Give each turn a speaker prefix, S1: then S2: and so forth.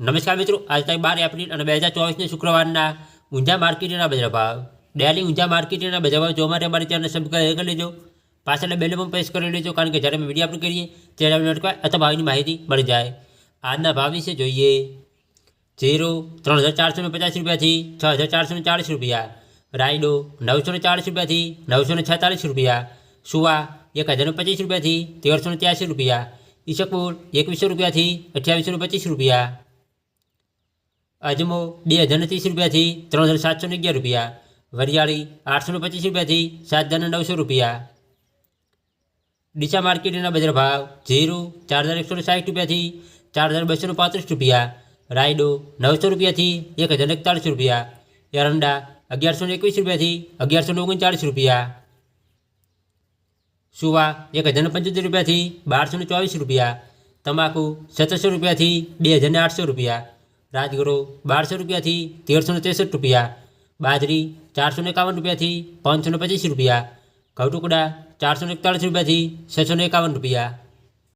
S1: નમસ્કાર મિત્રો આજ તારીખ બાર એપ્રિલ અને બે હજાર ચોવીસને શુક્રવારના ઊંઝા માર્કેટના બજાર ભાવ ડેલી ઊંઝા માર્કેટના બજાર ભાવ જોવા માટે અમારી ચેનલ સબસ્ક્રાઈબ કરી લેજો પાછળ બેલ પણ પ્રેસ કરી લેજો કારણ કે જ્યારે અમે વિડીયો અપલોડ કરીએ ત્યારે આપણે નોટિફાય અથવા ભાવની માહિતી મળી જાય આજના ભાવ વિશે જોઈએ જીરો ત્રણ હજાર ચારસો ને પચાસ રૂપિયાથી છ હજાર ચારસો ને ચાળીસ રૂપિયા રાયડો નવસો ને ચાળીસ રૂપિયાથી નવસો ને છેતાલીસ રૂપિયા સુવા એક હજાર ને પચીસ રૂપિયાથી તેરસો ને ત્યાસી રૂપિયા ઈશકપુર એકવીસો રૂપિયાથી અઠ્યાવીસો ને પચીસ રૂપિયા અજમો બે હજાર ને ત્રીસ રૂપિયાથી ત્રણ હજાર સાતસો ને અગિયાર રૂપિયા વરિયાળી આઠસો ને પચીસ રૂપિયાથી સાત હજાર ને નવસો રૂપિયા ડીસા માર્કેટના બજાર ભાવ જીરું ચાર હજાર એકસો ને સાઠ રૂપિયાથી ચાર હજાર બસો ને પાંત્રીસ રૂપિયા રાયડો નવસો રૂપિયાથી એક હજાર એકતાળીસ રૂપિયા એરંડા અગિયારસો ને એકવીસ રૂપિયાથી અગિયારસો ને ઓગણચાળીસ રૂપિયા સુવા એક હજાર ને પંચોતેર રૂપિયાથી બારસો ને ચોવીસ રૂપિયા તમાકુ સત્તરસો રૂપિયાથી બે હજાર ને આઠસો રૂપિયા રાજગરો બારસો રૂપિયાથી તેરસો ત્રેસઠ રૂપિયા, બાજરી ચારસો એકાવન રૂપિયાથી પાંચસો ને પચીસ રૂપિયા, ઘઉં ટુકડા ચારસો એકતાળીસ રૂપિયાથી છસો એકાવન રૂપિયા